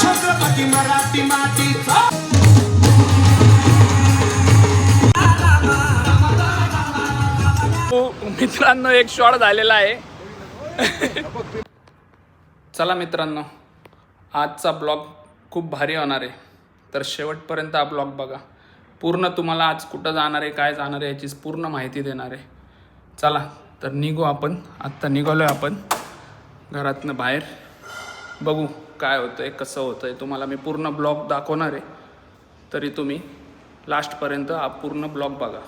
छत्रपती मराठी मातीचा हो, मित्रांनो एक शॉट झालेला आहे. चला मित्रांनो आजचा ब्लॉग खूप भारी होणार आहे. तर शेवटपर्यंत हा ब्लॉग बघा. पूर्ण तुम्हाला आज कुठं जाणार आहे काय जाणार आहे याचीच पूर्ण माहिती देणार आहे. चला तर निघू आपण. आत्ता निघालो आहे आपण. घरातनं बाहेर. बघू काय होतं आहे कसं होतं आहे तुम्हाला मी पूर्ण ब्लॉग दाखवणार आहे. तरी तुम्ही लास्टपर्यंत हा पूर्ण ब्लॉग बघा.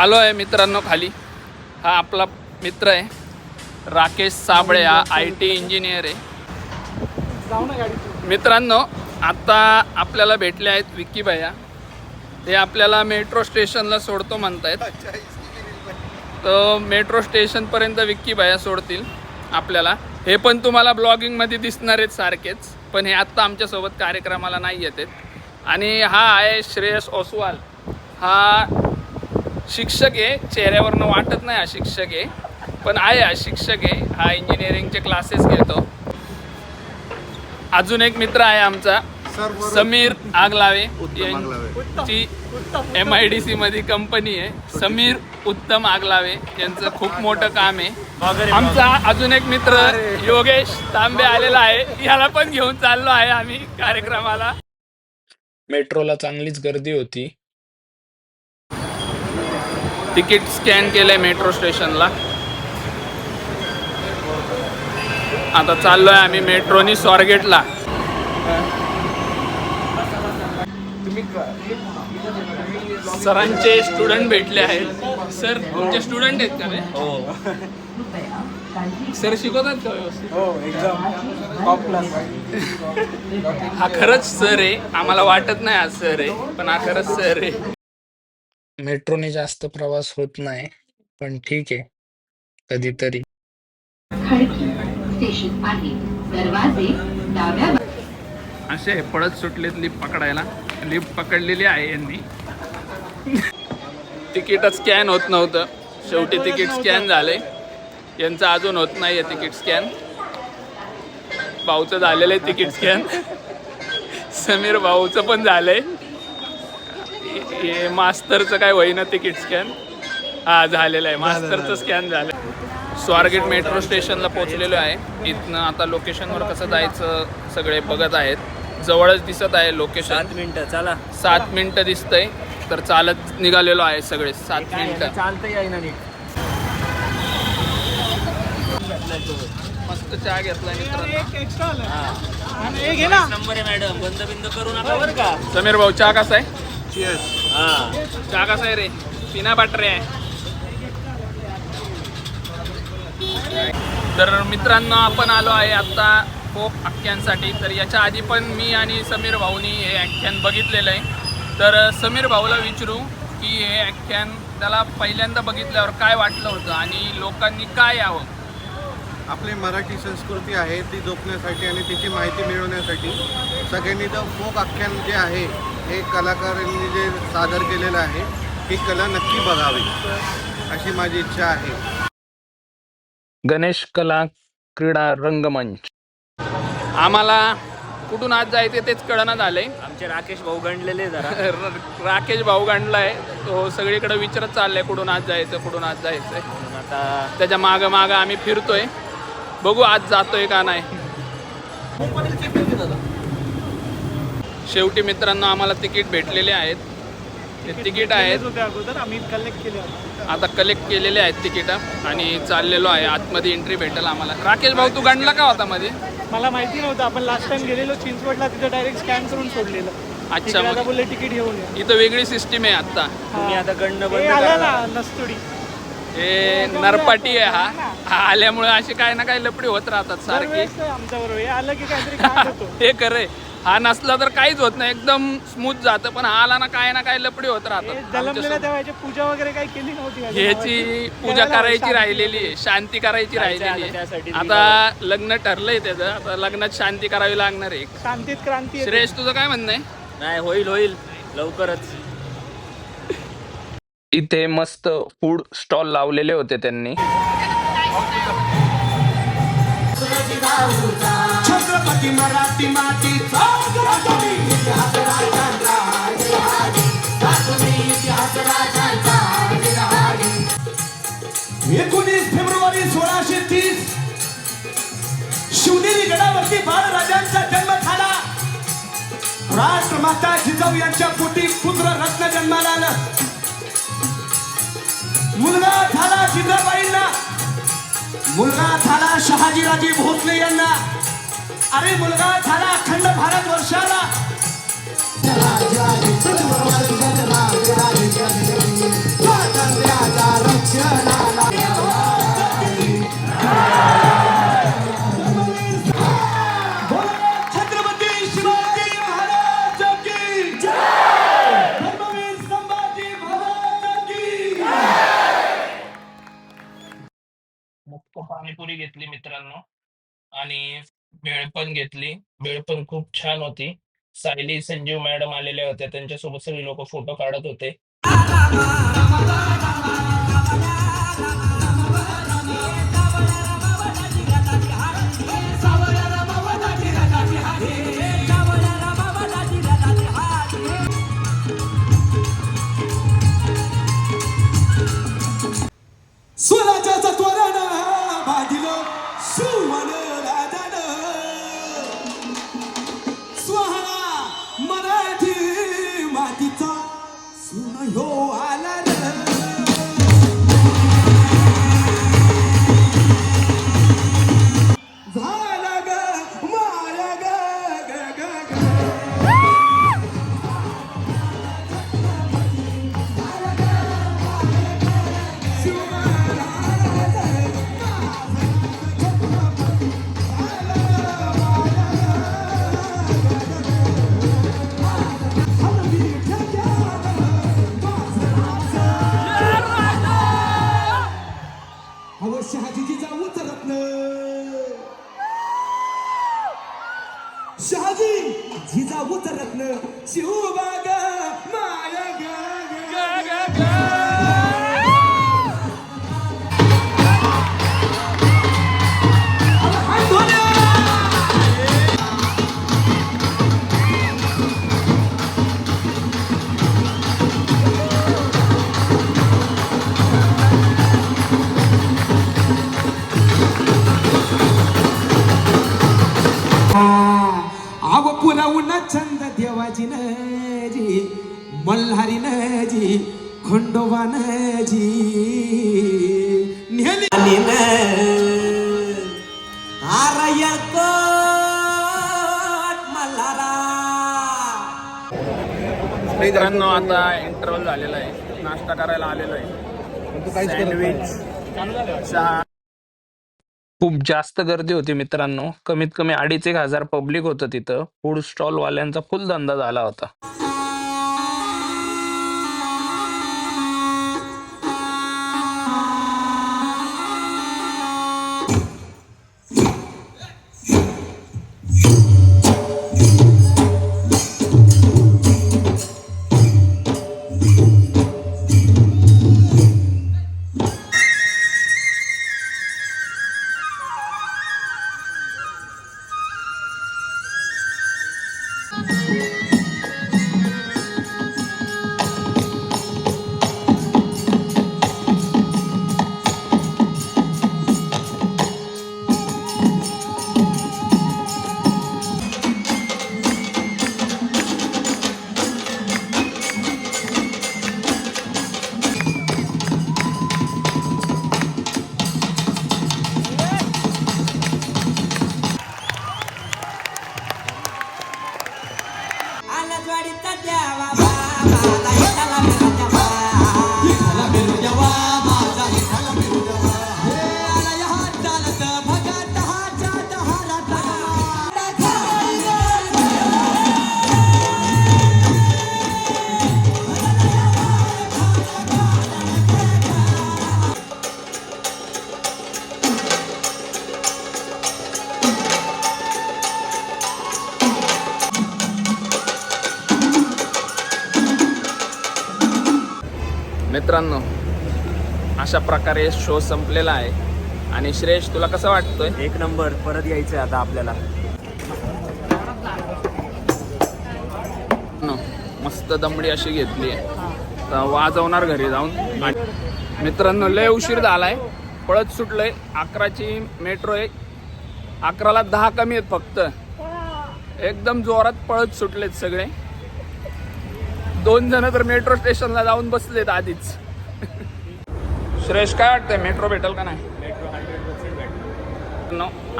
आलो आहे मित्रांनो खाली. हा आपला मित्र आहे. राकेश साबळे हा आय टी इंजिनियर आहे. मित्रांनो आता आपल्याला भेटले आहेत विक्की भैया. ते आपल्याला मेट्रो स्टेशनला सोडतो म्हणतायत. तर मेट्रो स्टेशनपर्यंत विक्की भैया सोडतील. आपल्याला. हे पण तुम्हाला ब्लॉगिंगमध्ये दिसणार आहेत सारखेच पण हे आत्ता आमच्यासोबत कार्यक्रमाला नाही येत आहेत. आणि हा आहे श्रेयस ओसवाल. हा शिक्षक आहे चेहऱ्यावरनं वाटत नाही हा शिक्षक आहे पण आहे हा शिक्षक आहे. हा इंजिनिअरिंगचे क्लासेस घेतो. अजून एक मित्र आहे आमचा समीर आगलावे. यांची एम आय डी सी मध्ये कंपनी आहे. समीर उत्तम आगलावे यांचं खूप मोठं काम आहे. आमचा अजून एक मित्र योगेश तांबे आलेला आहे. याला पण घेऊन चाललो आहे आम्ही कार्यक्रमाला. मेट्रोला चांगलीच गर्दी होती. तिकीट स्कॅन केलंय मेट्रो स्टेशनला. आता चाललोय आम्ही मेट्रोनी स्वारगेटला. सरांचे स्टुडंट भेटले आहेत. सर तुमचे स्टुडंट आहेत का रे? सर शिकवतात का व्यवस्थित? हा खरंच सर आहे. आम्हाला वाटत नाही हा सर आहे पण हा खरंच सर आहे. मेट्रोने जास्त प्रवास होत नाही पण ठीक आहे. कधीतरी. खडकी स्टेशन आहे. दरवाजे डाव्या असे पळत सुटलेत लिफ्ट पकडायला. लिफ्ट पकडलेली आहे यांनी. तिकीटच स्कॅन होत नव्हतं. शेवटी तिकीट स्कॅन झालंय यांचं अजून होत नाही आहे तिकीट स्कॅन. भाऊचं झालेलं आहे तिकीट स्कॅन. समीर भाऊचं पण झालंय. हे मास्तरचं काय होईना तिकीट स्कॅन. हा झालेलं आहे. मास्तरचं स्कॅन झालं. स्वारगेट मेट्रो स्टेशनला पोहोचलेलो आहे. इथनं आता लोकेशनवर कसं जायचं सगळे बघत आहेत. जवळच दिसत आहे लोकेशन. सात मिनिटं चला. सात मिनिटं दिसतंय. तर चालत निघालेलो आहे सगळे सात मिनिटं. चालतं याय ना नीट. मस्त चहा मित्रांनो. नंबर आहे मॅडम बंद बिंद करू नका बरं का? समीर भाऊ चहा कसा आहे? हा. चहा कसा आहे रे? पिना बटरे आहे. तर मित्रांनो आपण आलो आहे आत्ता फोक आख्यानसाठी तर याच्या आधी पण मी आणि समीर भाऊनी हे आख्यान बघितलेलं आहे. तर समीर भाऊला विचारू की हे आख्यान त्याला पहिल्यांदा बघितल्यावर काय वाटलं होतं आणि लोकांनी काय यावं? आपली मराठी संस्कृती आहे ती जपण्यासाठी आणि तिची माहिती मिळवण्यासाठी सगळ्यांनी तर फोक आख्यान जे आहे हे कलाकारांनी जे सादर केलेलं आहे ही कला नक्की बघावी अशी माझी इच्छा आहे. गणेश कला क्रीडा रंगमंच. आम्हाला कुठून आज जायचे तेच कळना झालंय. आमचे राकेश भाऊ गणलेले जरा. राकेश भाऊ गांडलाय तो सगळीकडे विचारत चाललाय कुठून आज जायचं कुठून आज जायचंय. आता त्याच्या माग माग आम्ही फिरतोय. बघू आज जातोय का नाही. शेवटी मित्रांनो आम्हाला तिकीट भेटलेले आहेत. ते तिकीट आहेत. अगोदर आम्ही कलेक्ट केले होते. आता कलेक्ट केलेले आहेत तिकीट. आणि चाललेलो आहे. आतमध्ये एंट्री भेटेल आम्हाला. राकेश भाऊ तू गणला का होता मध्ये? मला माहिती नव्हतं. आपण लास्ट टाइम गेलेलो चिंचवडला तिथं डायरेक्ट स्कॅन करून सोडलेलं. अच्छा तिकडे आता मग बोलले तिकीट घेऊन या. इथं वेगळी सिस्टीम आहे आता तुम्ही आता गणणं हे बंद आलं करा. ना नस्तुडी. हे नरपाटी आहे हा. हा. आल्यामुळे अशी काय ना काय लपडी होत राहतात सारखी दरवेळेस आमच्या बरोबर हे आलं की काहीतरी काम होतो. हे खरंय. हा नसला तर काहीच होत नाही. एकदम स्मूथ जातं. पण हा आला ना काय ना काय लपडी होत हे राहतात याची पूजा वगैरे काही केली नव्हती ह्याची. पूजा करायची शांती. राहिलेली आहे. शांती करायची राहिलेली आहे. आता लग्न ठरलंय त्याचं. आता लग्नात शांती करावी लागणार आहे. शांतीत क्रांती येते. श्रेयस तुझं काय म्हणणं आहे? नाही होईल होईल. लवकरच. इथे मस्त फूड स्टॉल लावलेले होते त्यांनी. छत्रपती मराठी मातीचा. एकोणीस फेब्रुवारी सोळाशे तीस शिवनेरी गडावरती बाळराजांचा जन्म झाला. राष्ट्रमाता जिजाऊ यांच्या पोटी पुत्र रत्न जन्माला आला. मुलगा झाला जिजाबाईंना. मुलगा झाला शहाजीराजे भोसले यांना. अरे मुलगा झाला अखंड भारत वर्षाला. पाणीपुरी घेतली मित्रांनो. आणि भेळ पण घेतली. भेळ पण खूप छान होती. सायली संजीव मॅडम आलेल्या होत्या त्यांच्यासोबत सगळे लोक फोटो काढत होते. देवाजी जी मल्हारी जी खंडोबान जी नेली मित्रांनो आता इंटरव्हल झालेला आहे. नाश्ता करायला आलेलो आहे. सँडविच चहा. खूप जास्त गर्दी होती मित्रांनो. कमीत कमी अडीच एक हजार पब्लिक होतं तिथं. फूड स्टॉल वाल्यांचा फुल धंदा झाला होता. मित्रांनो अशा प्रकारे शो संपलेला आहे. आणि श्रेष तुला कसं वाटतंय? एक नंबर परत यायचंय आता आपल्याला. न, मस्त दमडी अशी घेतली आहे. तर वाजवणार घरी जाऊन. मित्रांनो लय उशीर झालाय. पळत सुटलंय. अकराची मेट्रो आहे. अकराला दहा कमी आहेत फक्त. एकदम जोरात पळत सुटलेत सगळे. दोन जण तर मेट्रो स्टेशनला जाऊन बसलेत आधीच. श्रेष काय वाटतंय? मेट्रो भेटेल का नाही? मेट्रो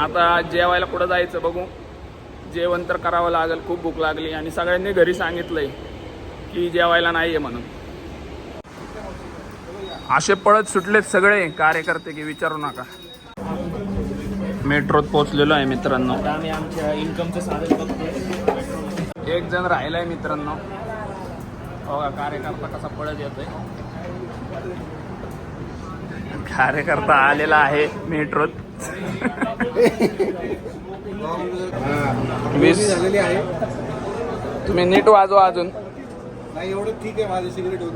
आता जेवायला कुठं जायचं बघू. जेवण तर करावं लागेल खूप भूक लागली. आणि सगळ्यांनी घरी सांगितलंय की जेवायला नाही आहे म्हणून. असे पळत सुटलेत सगळे कार्यकर्ते की विचारू नका. मेट्रोत पोहोचलेलो आहे मित्रांनो. आम्ही आमच्या इन्कमचं साधन बघतोय एक जण राहिलाय मित्रांनो. कार्यकर्ता कसा पळत येतोय. कार्यकर्ता आलेला आहे मेट्रोत. वीस. झालेली आहे. तुम्ही नीट वाजवा अजून. नाही एवढं ठीक आहे माझी सिगरेट होत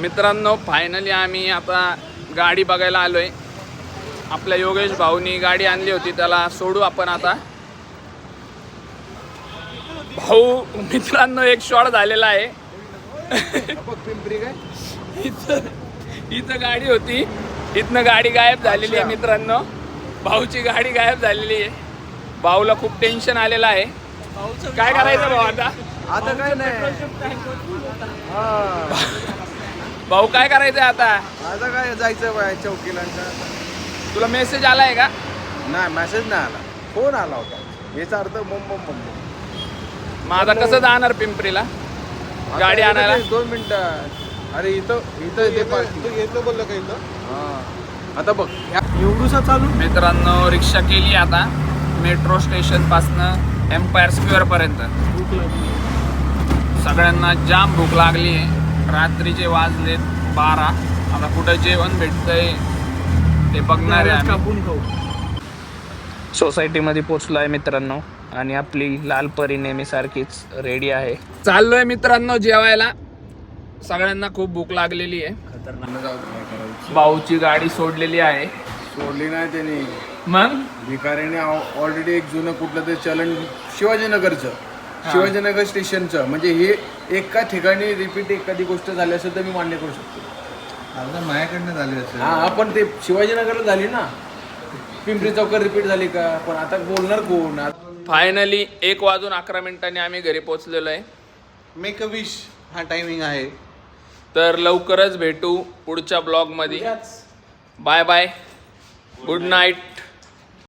मित्रांनो फायनली आम्ही आता गाडी बघायला आलोय. आपल्या योगेश भाऊनी गाडी आणली होती त्याला सोडू आपण आता. भाऊ मित्रांनो एक शॉट झालेला आहे. पिंपरी काय इथं इथं गाडी होती. इथनं गाडी गायब झालेली आहे मित्रांनो. भाऊची गाडी गायब झालेली आहे. भाऊला खूप टेन्शन आलेलं आहे. काय करायचं भाऊ आता? आता काय नाही. भाऊ काय करायचं आता? आता काय जायचं बाय चौकीला तुला मेसेज आलाय का? नाही मेसेज नाही आला. फोन आला होता. याचा अर्थ बम बम बम मग आता कसं जाणार पिंपरीला? गाडी आणायला? दोन मिनिटं. अरे इथं इथं इथं येतं बोललं का इथं? आता बघ. एवढूसा चालू? मित्रांनो रिक्षा केली आता. मेट्रो स्टेशन पासनं एम्पायर स्क्वेअर पर्यंत. सगळ्यांना जाम भूक लागली आहे रात्रीचे वाजलेत बारा आता कुठं जेवण भेटतंय ते बघणार आहे आम्ही. कापून खाऊ. सोसायटीमध्ये पोचलो आहे मित्रांनो आणि आपली लाल परी नेहमीसारखीच रेडी आहे. चाललोय मित्रांनो जेवायला. सगळ्यांना खूप भूक लागलेली आहे. भाऊची गाडी सोडलेली आहे. सोडली नाही त्यांनी. मग? भिकाऱ्याने ऑलरेडी एक जुनं कुठलं तरी चलन शिवाजीनगरचं. शिवाजीनगर स्टेशनचं. म्हणजे हे एका ठिकाणी रिपीट एखादी गोष्ट झाली असेल तर मी मान्य करू शकतो. आता माझ्याकडनं झाली असेल. हा पण ते शिवाजीनगरला झाली ना. पिंपरी चौकर रिपीट झाली का? पण आता बोलणार कोण? फायनली एक वाजून अकरा मिनिटांनी आम्ही घरी पोहोचलेलो आहे. मेक अ विश हा टायमिंग आहे. तर लवकरच भेटू पुढच्या ब्लॉगमध्ये बाय बाय गुड नाईट